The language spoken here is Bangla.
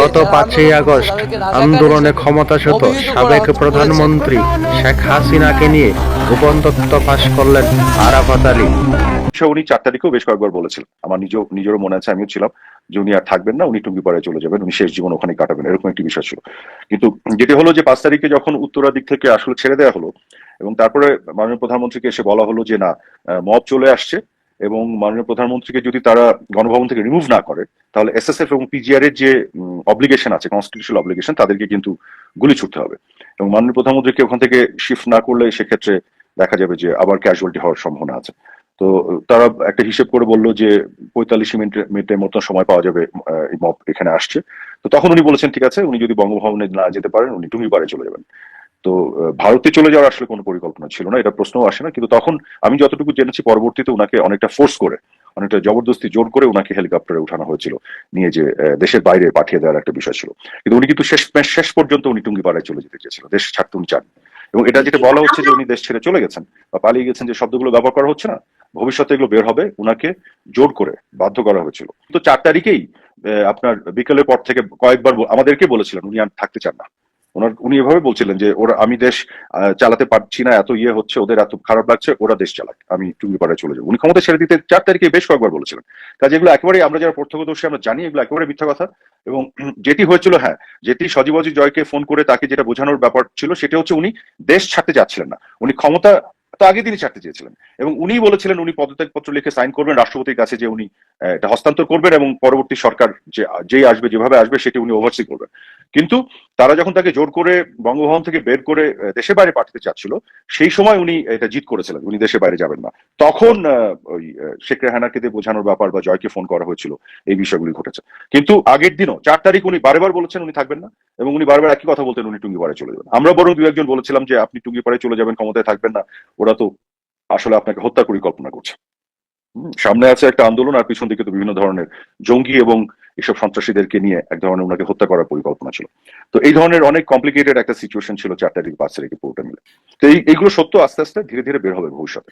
গত পাঁচই আগস্ট আন্দোলনে ক্ষমতাচ্যুত সাবেক প্রধানমন্ত্রী শেখ হাসিনাকে নিয়ে গোপন তথ্য ফাঁস করলেন আরাফাত আলী। সে উনি চার তারিখেও বেশ কয়েকবার বলেছিলেন। আমার নিজ নিজেরও মনে আছে আমিও ছিলাম যে উনি আর থাকবেন না উনি টুঙ্গিপাড়ায় চলে যাবেন উনি শেষ জীবন ওখানে কাটাবেন এরকম একটি বিষয় ছিল। কিন্তু যেটি হলো যে পাঁচ তারিখে যখন উত্তরা দিক থেকে আসলে ছেড়ে দেওয়া হলো এবং তারপরে মাননীয় প্রধানমন্ত্রীকে এসে বলা হলো যে না মব চলে আসছে এবং মাননীয় প্রধানমন্ত্রীকে যদি তারা গণভবন থেকে রিমুভ না করে, তাহলে এসএসএফ এবং পিজিআর এর যে অব্লিগেশন আছে কনস্টিটিউশনাল অব্লিগেশন তাদেরকে কিন্তু গুলি ছুটতে হবে। এবং মাননীয় প্রধানমন্ত্রীকে ওখান থেকে শিফট না করলে সেক্ষেত্রে দেখা যাবে যে আবার ক্যাজুয়ালিটি হওয়ার সম্ভাবনা আছে। তো, তারা একটা হিসেব করে বলল যে পঁয়তাল্লিশ মিনিট, মিনিটের মতো সময় পাওয়া যাবে মব এখানে আসছে। তো তখন উনি বলেছেন, ঠিক আছে, উনি যদি বঙ্গভবনে না যেতে পারেন, উনি টুঙ্গিপাড়ে চলে যাবেন। তো ভারতে চলে যাওয়ার আসলে কোনো পরিকল্পনা ছিল না, এটা প্রশ্ন আসে না। কিন্তু তখন আমি যতটুকু জেনেছি, পরবর্তীতে উনাকে অনেকটা ফোর্স করে, অনেকটা জবরদস্তি জোর করে উনাকে হেলিকপ্টারে উঠানো হয়েছিল, নিয়ে যে দেশের বাইরে পাঠিয়ে দেওয়ার একটা বিষয় ছিল। কিন্তু উনি কিন্তু শেষ শেষ পর্যন্ত উনি টুঙ্গিপাড়ায় চলে যেতে চেয়েছিল, দেশ ছাড়তে উনি চান এবং এটা যেটা বলা হচ্ছে যে উনি দেশ ছেড়ে চলে গেছেন, বা পালিয়ে গেছেন, যে শব্দগুলো ব্যবহার করা হচ্ছে না, ভবিষ্যতে এগুলো বের হবে, উনাকে জোর করে বাধ্য করা হয়েছিল। তো চার তারিখেই আপনার বিকেলের পর থেকে কয়েকবার আমাদেরকে বলেছিলেন, উনি আর থাকতে চান না। ওনার উনি এভাবে বলছিলেন যে, ওরা আমি দেশ চালাতে পারছি না, এত ইয়ে হচ্ছে, ওদের এত খারাপ লাগছে, ওরা দেশ চালাক, আমি টুঙ্গিপাড়ায় চলে যাব। উনি ক্ষমতা ছেড়ে দিতে চার তারিখে বেশ কয়েকবার বলেছিলেন। কাজে এগুলো একেবারে আমরা যারা প্রত্যক্ষদর্শী, আমরা জানি এগুলো একেবারে মিথ্যা কথা। এবং যেটি হয়েছিল হ্যাঁ যেটি সজীবজি জয়কে ফোন করে তাকে যেটা বোঝানোর ব্যাপার ছিল, সেটা হচ্ছে উনি দেশ ছাড়তে যাচ্ছিলেন না। উনি ক্ষমতা তো আগে তিনি ছাড়তে চেয়েছিলেন। এবং উনি বলেছিলেন, উনি পদত্যাগপত্র লিখে সাইন করবেন, রাষ্ট্রপতির কাছে যে উনি এটা হস্তান্তর করবেন এবং পরবর্তী সরকার যে, যেই আসবে, যেভাবে আসবে, সেটি উনি ওভারসি করবেন। কিন্তু তারা যখন তাকে জোর করে বঙ্গভবন থেকে বের করে দেশের বাইরে পাঠাতে চাচ্ছিল, সেই সময় উনি এটা জিত করেছিলেন, উনি দেশের বাইরে যাবেন না। তখন ওই শেখ রেহানাকে দিয়ে বোঝানোর ব্যাপার বা জয়কে ফোন করা হয়েছিল, এই বিষয়গুলি ঘটেছে। কিন্তু আগের দিনও, চার তারিখ উনি বারবার বলেছেন উনি থাকবেন না, এবং উনি বারবার একই কথা বলতেন, উনি টুঙ্গিপাড়ায় চলে যাবেন। আমরা বরং দু একজন বলেছিলাম যে, আপনি টুঙ্গিপাড়ায় চলে যাবেন, ক্ষমতায় থাকবেন না, ওরা তো আসলে আপনাকে হত্যা পরিকল্পনা করছে। সামনে আছে একটা আন্দোলন, আর পিছন দিকে তো বিভিন্ন ধরনের জঙ্গি এবং এসব সন্ত্রাসীদেরকে নিয়ে এক ধরনের ওনাকে হত্যা করার পরিকল্পনা ছিল। তো এই ধরনের অনেক কমপ্লিকেটেড একটা সিচুয়েশন ছিল চার তারিখ পাঁচ তারিখে পুরোটা মিলে। তো এই, এইগুলো সত্য আস্তে আস্তে ধীরে ধীরে বের হবে ভবিষ্যতে।